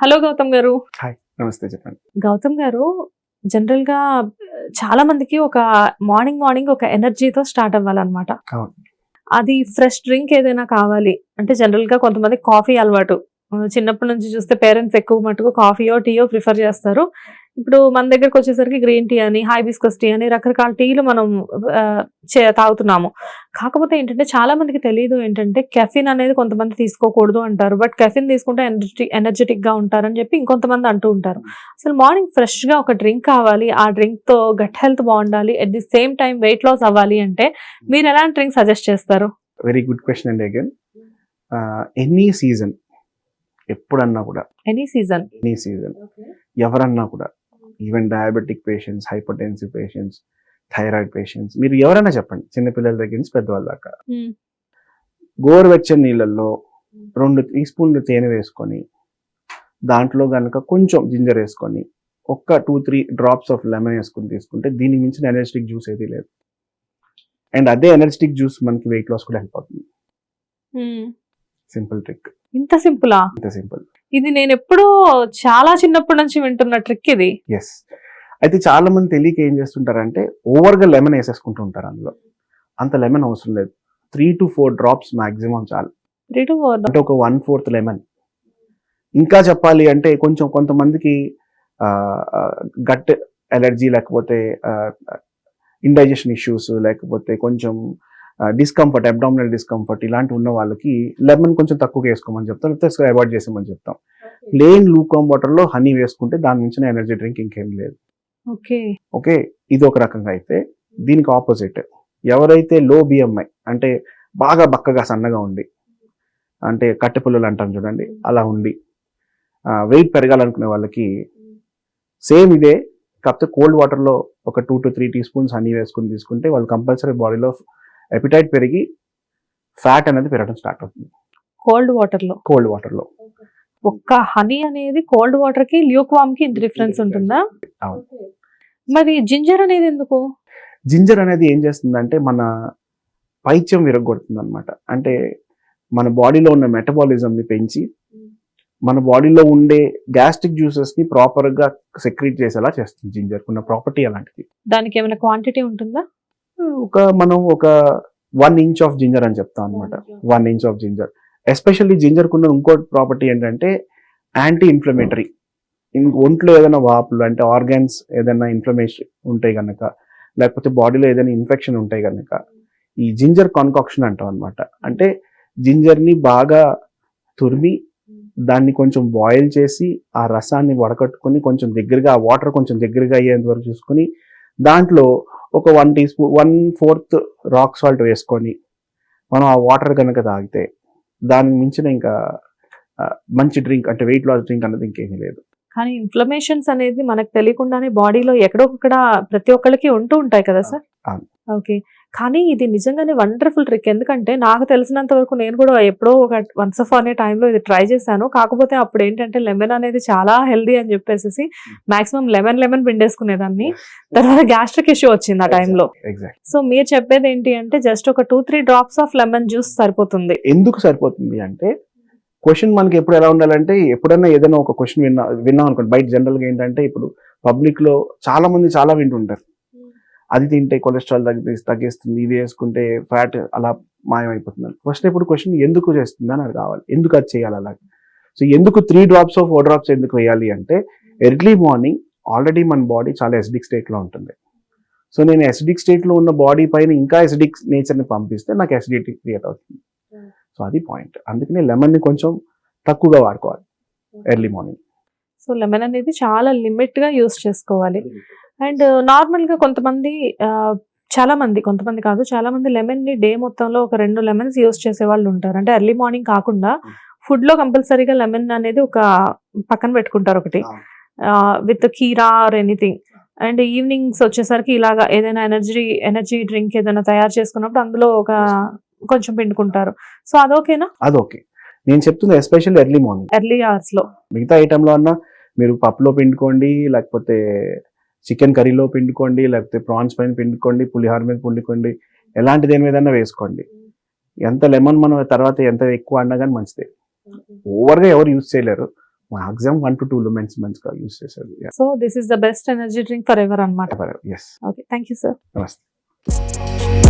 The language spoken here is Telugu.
హలో గౌతమ్ గారు. నమస్తే చెప్పండి. గౌతమ్ గారు జనరల్గా చాలా మందికి ఒక మార్నింగ్ మార్నింగ్ ఒక ఎనర్జీతో స్టార్ట్ అవ్వాలన్నమాట. అది ఫ్రెష్ డ్రింక్ ఏదైనా కావాలి. అంటే జనరల్గా కొంతమంది కాఫీ అలవాటు. చిన్నప్పటి నుంచి చూస్తే పేరెంట్స్ ఎక్కువ మటుకు కాఫీయో టీయో ప్రిఫర్ చేస్తారు. ఇప్పుడు మన దగ్గరకు వచ్చేసరికి గ్రీన్ టీ అని హైబిస్కస్ టీ అని రకరకాల టీలు మనం తాగుతున్నాము. కాకపోతే ఏంటంటే చాలా మందికి తెలియదు ఏంటంటే కెఫిన్ అనేది కొంతమంది తీసుకోకూడదు అంటారు. బట్ కెఫిన్ తీసుకుంటే ఎనర్జెటి ఎనర్జెటిక్గా ఉంటారని చెప్పి ఇంకొంతమంది అంటూ ఉంటారు. అసలు మార్నింగ్ ఫ్రెష్గా ఒక డ్రింక్ కావాలి ఆ డ్రింక్తో గట్ హెల్త్ బాగుండాలి at the same time weight loss అవ్వాలి అంటే మీరు ఎలాంటి డ్రింక్ సజెస్ట్ చేస్తారు? వెరీ గుడ్ క్వశ్చన్ అండి అగైన్ ఎనీ సీజన్ ఎప్పుడన్నా కూడా. ఎనీ సీజన్ ఎనీ సీజన్ ఎవరన్నా కూడా. Even diabetic patients hypertensive patients thyroid patients మీరు ఎవరైనా చెప్పండి. చిన్నపిల్లల దగ్గర నుంచి పెద్దవాళ్ళ దాకా. గోరువెచ్చని నీళ్ళల్లో రెండు టీ స్పూన్లు తేనె వేసుకొని దాంట్లో కనుక కొంచెం జింజర్ వేసుకొని ఒక్క two three drops of lemon వేసుకొని తీసుకుంటే దీనికి మించిన ఎనర్జెటిక్ జ్యూస్ ఏది లేదు. అండ్ అదే ఎనర్జెటిక్ జ్యూస్ మనకి వెయిట్ లాస్ కూడా హెల్ప్ అవుతుంది. Simple trick. ఇంత సింపులా? ఇంత సింపుల్. ఇది నేను ఎప్పుడూ చాలా చిన్నప్పటి నుంచి వింటున్న ట్రిక్ ఇది. ఎస్ అయితే చాలా మంది తెలియక ఏం చేస్తుంటారంటే ఓవర్గా లెమన్ వేసేసుకుంటూ ఉంటారు అందులో. అంత లెమన్ అవసరం లేదు. Three to four drops maximum చాలు. త్రీ టు ఫోర్ అంటే ఒక వన్ ఫోర్త్ లెమన్. ఇంకా చెప్పాలి అంటే కొంచెం కొంతమందికి గట్ ఎలర్జీ లేకపోతే ఇండైజెషన్ ఇష్యూస్ లేకపోతే కొంచెం డిస్కంఫర్ట్ అబ్డామినల్ డిస్కంఫర్ట్ ఇలాంటి ఉన్న వాళ్ళకి లెమన్ కొంచెం తక్కువగా వేసుకోమని చెప్తాం లేకపోతే అవాయిడ్ చేసామని చెప్తాం. ప్లెయిన్ లూకామ్ వాటర్లో హనీ వేసుకుంటే దాని మించిన ఎనర్జీ డ్రింక్ ఇంకేం లేదు. ఓకే ఓకే ఇది ఒక రకంగా అయితే దీనికి ఆపోజిట్ ఎవరైతే లో బిఎంఐ అంటే బాగా బక్కగా సన్నగా ఉండి అంటే కట్టెపుల్లలు అంటాం చూడండి అలా ఉండి వెయిట్ పెరగాలనుకునే వాళ్ళకి సేమ్ ఇదే. కాకపోతే కోల్డ్ వాటర్లో ఒక two to three teaspoons honey వేసుకుని తీసుకుంటే వాళ్ళు కంపల్సరీ బాడీలో ఎపిటైట్ పెరిగి ఫ్యాట్ అనేది పెరగడం స్టార్ట్ అవుతుంది. కోల్డ్ వాటర్లో. కోల్డ్ వాటర్లో ఒక్క హనీ అనేది కోల్డ్ వాటర్కి ల్యూక్ వామ్కి ఇంత డిఫరెన్స్ ఉంటుందా? అవును. మరి జింజర్ అనేది ఎందుకు? జింజర్ అనేది ఏం చేస్తుందంటే మన పైత్యం విరగొడుతుంది అనమాట అంటే మన బాడీలో ఉన్న మెటబాలిజంని పెంచి మన బాడీలో ఉండే గ్యాస్ట్రిక్ జ్యూసెస్ని ప్రాపర్గా సెక్రీట్ చేసేలా చేస్తుంది జింజర్ ఉన్న ప్రాపర్టీ అలాంటిది. దానికి ఏమైనా క్వాంటిటీ ఉంటుందా? ఒక మనం ఒక వన్ ఇంచ్ ఆఫ్ జింజర్ అని చెప్తాం అనమాట one inch of ginger especially ginger కున్న ఇంకో ప్రాపర్టీ ఏంటంటే యాంటీ ఇన్ఫ్లమేటరీ ఒంట్లో ఏదైనా వాపులు అంటే ఆర్గాన్స్ ఏదైనా ఇన్ఫ్లమేషన్ ఉంటే గనక లేకపోతే బాడీలో ఏదైనా ఇన్ఫెక్షన్ ఉంటే గనక ఈ జింజర్ కాన్కాక్షన్ అంటాం అనమాట అంటే జింజర్ని బాగా తురిమి దాన్ని కొంచెం బాయిల్ చేసి ఆ రసాన్ని వడకట్టుకొని కొంచెం దగ్గరగా ఆ వాటర్ కొంచెం దగ్గరగా అయ్యేంత వరకు చూసుకొని దాంట్లో ఒక one teaspoon one fourth rock salt వేసుకొని మనం ఆ వాటర్ కనుక తాగితే దానికి మించిన ఇంకా మంచి డ్రింక్ అంటే వెయిట్ లాస్ డ్రింక్ అనేది ఇంకేమీ లేదు. కానీ ఇన్ఫ్లమేషన్స్ అనేది మనకు తెలియకుండానే బాడీలో ఎక్కడొక్కడ ప్రతి ఒక్కళ్ళకి ఉంటూ ఉంటాయి కదా సార్. ఓకే కానీ ఇది నిజంగానే వండర్ఫుల్ ట్రిక్ ఎందుకంటే నాకు తెలిసినంత వరకు నేను కూడా ఎప్పుడో ఒక వన్స్ ఆఫ్ అనే టైంలో ఇది ట్రై చేశాను. కాకపోతే అప్పుడు ఏంటంటే లెమన్ అనేది చాలా హెల్దీ అని చెప్పేసి మాక్సిమం లెమన్ లెమన్ పిండేసుకునేదాన్ని. తర్వాత గ్యాస్ట్రిక్ ఇష్యూ వచ్చింది ఆ టైంలో ఎగ్జాక్ట్ సో మీరు చెప్పేది ఏంటి అంటే జస్ట్ ఒక two three drops of lemon juice సరిపోతుంది. ఎందుకు సరిపోతుంది అంటే క్వశ్చన్ మనకి ఎప్పుడు ఎలా ఉండాలంటే ఎప్పుడైనా ఏదైనా ఒక క్వశ్చన్ విన్నా విన్నాం అనుకోండి. బయట జనరల్గా ఏంటంటే ఇప్పుడు పబ్లిక్లో చాలా మంది చాలా వింటుంటారు. అది తింటే కొలెస్ట్రాల్ తగ్గి తగ్గిస్తుంది ఇది వేసుకుంటే ఫ్యాట్ అలా మాయమైపోతుంది. ఫస్ట్ ఇప్పుడు క్వశ్చన్ ఎందుకు చేస్తుంది అని అది కావాలి. ఎందుకు అది చేయాలి అలా సో ఎందుకు three drops of four drops ఎందుకు వేయాలి అంటే ఎర్లీ మార్నింగ్ ఆల్రెడీ మన బాడీ చాలా ఎసిడిక్ స్టేట్లో ఉంటుంది. సో నేను ఎసిడిక్ స్టేట్లో ఉన్న బాడీ పైన ఇంకా ఎసిడిక్ నేచర్ని పంపిస్తే నాకు ఎసిడిటీ క్రియేట్ అవుతుంది. సో అది పాయింట్ అందుకనే లెమన్ని కొంచెం తక్కువగా వాడుకోవాలి. ఎర్లీ మార్నింగ్ సో లెమన్ అనేది చాలా లిమిట్గా యూస్ చేసుకోవాలి. అండ్ నార్మల్గా కొంతమంది చాలా మంది కొంతమంది కాదు చాలా మంది లెమన్ని డే మొత్తంలో ఒక రెండు లెమన్స్ యూస్ చేసే వాళ్ళు ఉంటారు. అంటే ఎర్లీ మార్నింగ్ కాకుండా ఫుడ్లో కంపల్సరీగా లెమన్ అనేది ఒక పక్కన పెట్టుకుంటారు ఒకటి. విత్ కీరా ఆర్ ఎనీథింగ్ అండ్ ఈవినింగ్స్ వచ్చేసరికి ఇలాగా ఏదైనా ఎనర్జీ ఎనర్జీ డ్రింక్ ఏదైనా తయారు చేసుకున్నప్పుడు అందులో ఒక కొంచెం పిండుకుంటారు. సో అదొకేనా అది ఓకే. నేను చెప్తుంది ఎస్పెషల్లీ ఎర్లీ మార్నింగ్ ఎర్లీ అవర్స్లో. మిగతా ఐటెంలో అన్నా మీరు పప్పులో పిండుకోండి లేకపోతే చికెన్ కర్రీలో పిండుకోండి లేకపోతే ప్రాన్స్ పైన పిండుకోండి పులిహోర మీద పిండుకోండి ఎలాంటి దేని మీద వేసుకోండి. ఎంత లెమన్ మనం తర్వాత ఎంత ఎక్కువ అన్నా కానీ మంచిదే. ఓవర్గా ఎవరు యూజ్ చేయలేరు. Maximum one to two lemons మంచిగా యూస్ చేసేది. So this is the best energy drink for ever అనమాట yes okay thank you sir నమస్తే